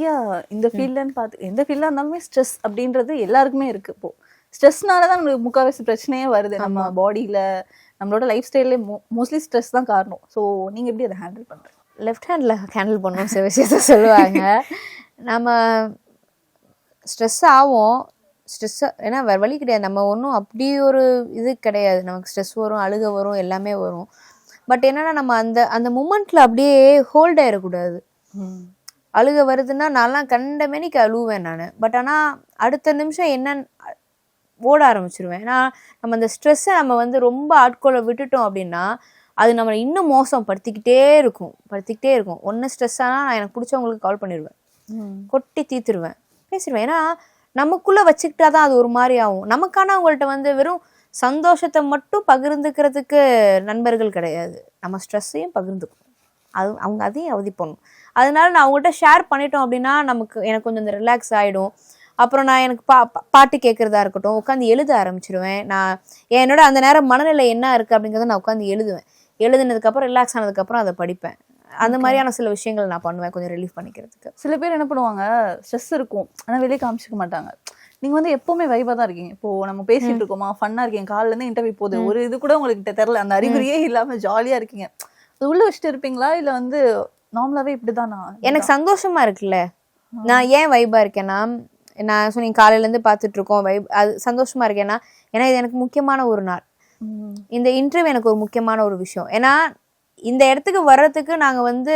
நிறைய இந்த ஃபீல்டுன்னு பார்த்து எந்த ஃபீல்டாக இருந்தாலுமே ஸ்ட்ரெஸ் அப்படின்றது எல்லாருக்குமே இருக்கு இப்போ. ஸ்ட்ரெஸ்னால தான் நம்மளுக்கு முக்கால்வாசி பிரச்சனையே வருது. நம்ம பாடியில நம்மளோட லைஃப் ஸ்டைல்லே மோஸ்ட்லி ஸ்ட்ரெஸ் தான் காரணம். ஸோ நீங்க எப்படி அதை ஹேண்டில் பண்றீங்க? லெஃப்ட் ஹேண்டில் ஹேண்டில் பண்ணணும் சில விஷயத்த சொல்லுவாங்க. நம்ம ஸ்ட்ரெஸ் ஆகும் ஸ்ட்ரெஸ் ஏன்னா வேறு வழி கிடையாது. நம்ம ஒன்றும் அப்படி ஒரு இது கிடையாது. நமக்கு ஸ்ட்ரெஸ் வரும் அழுக வரும் எல்லாமே வரும். பட் என்னன்னா நம்ம அந்த அந்த மூமெண்ட்டில் அப்படியே ஹோல்ட் ஆயிடக்கூடாது. அழுக வருதுன்னா நான்லாம் கண்ட மேனிக்கு அழுவேன் நான். பட் ஆனால் அடுத்த நிமிஷம் என்னன்னு ஓட ஆரம்பிச்சிருவேன். ஏன்னா நம்ம அந்த ஸ்ட்ரெஸ்ஸை நம்ம வந்து ரொம்ப ஆட்கொள்ள விட்டுட்டோம் அப்படின்னா அது நம்மளை இன்னும் மோசம் படுத்திக்கிட்டே இருக்கும். படுத்திக்கிட்டே இருக்கும். ஒன்று ஸ்ட்ரெஸ் ஆனால் நான் எனக்கு பிடிச்சவங்களுக்கு கால் பண்ணிடுவேன் கொட்டி தீத்துருவேன். பேசிடுவேன் ஏன்னா நமக்குள்ளே வச்சுக்கிட்டா தான் அது ஒரு மாதிரி ஆகும். நமக்கான அவங்கள்ட்ட வந்து வெறும் சந்தோஷத்தை மட்டும் பகிர்ந்துக்கிறதுக்கு நண்பர்கள் கிடையாது. நம்ம ஸ்ட்ரெஸ்ஸையும் பகிர்ந்துக்கணும். அது அவங்க அதையும் அவதி பண்ணணும் அதனால நான் அவங்கள்ட்ட ஷேர் பண்ணிட்டோம் அப்படின்னா நமக்கு எனக்கு கொஞ்சம் இந்த ரிலாக்ஸ் ஆகிடும் அப்புறம் நான் எனக்கு பா பாட்டு கேட்குறதா இருக்கட்டும் உட்காந்து எழுத ஆரம்பிச்சிருவேன். நான் என்னோட அந்த நேரம் மனநிலை என்ன இருக்குது அப்படிங்கிறத நான் உட்காந்து எழுதுவேன். எழுதுனதுக்கப்புறம் ரிலாக்ஸ் ஆனதுக்கப்புறம் அதை படிப்பேன். அந்த மாதிரியான சில விஷயங்கள் நான் பண்ணுவேன் கொஞ்சம் ரிலீஃப் பண்ணிக்கிறதுக்கு. சில பேர் என்ன பண்ணுவாங்க ஸ்ட்ரெஸ் இருக்கும் ஆனா வெளியே காமிச்சிக்க மாட்டாங்க. நீங்க வந்து எப்பவுமே வைபா தான் இருக்கீங்க. இப்போ நம்ம பேசிட்டு இருக்கோமா ஃபன்னா இருக்கீங்க காலைல இருந்து இன்டர்வியூ போகுது. ஒரு இது கூட உங்களுக்கு தெரியல. அந்த அறிகுறியே இல்லாம ஜாலியா இருக்கீங்க. உள்ள வச்சுட்டு இருப்பீங்களா? இல்ல வந்து நார்மலாவே இப்படிதானா? எனக்கு சந்தோஷமா இருக்குல்ல. நான் ஏன் வைபா இருக்கேன்னா நான் சொன்னீங்க காலையில இருந்து பார்த்துட்டு இருக்கோம். வைப் அது சந்தோஷமா இருக்கேன்னா ஏன்னா இது எனக்கு முக்கியமான ஒரு நாள். இந்த இன்டர்வியூ எனக்கு ஒரு முக்கியமான ஒரு விஷயம். ஏன்னா இந்த இடத்துக்கு வர்றதுக்கு நாங்கள் வந்து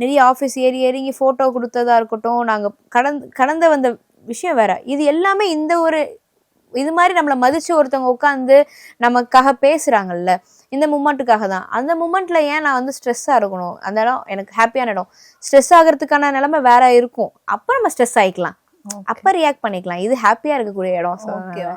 நிறைய ஆஃபீஸ் ஏறி ஏறி இங்கே ஃபோட்டோ கொடுத்ததா இருக்கட்டும் நாங்கள் கடந்து கடந்த வந்த விஷயம் வேற. இது எல்லாமே இந்த ஒரு இது மாதிரி நம்மளை மதிச்சு ஒருத்தவங்க உட்காந்து நமக்காக பேசுறாங்கல்ல இந்த மூமெண்ட்டுக்காக தான். அந்த மூமெண்ட்ல ஏன் நான் வந்து ஸ்ட்ரெஸ்ஸாக இருக்கணும்? அந்த இடம் எனக்கு ஹாப்பியான இடம். ஸ்ட்ரெஸ் ஆகிறதுக்கான நிலைமை வேற இருக்கும். அப்போ நம்ம ஸ்ட்ரெஸ் ஆகிக்கலாம் அப்போ ரியாக்ட் பண்ணிக்கலாம். இது ஹாப்பியாக இருக்கக்கூடிய இடம். ஓகேவா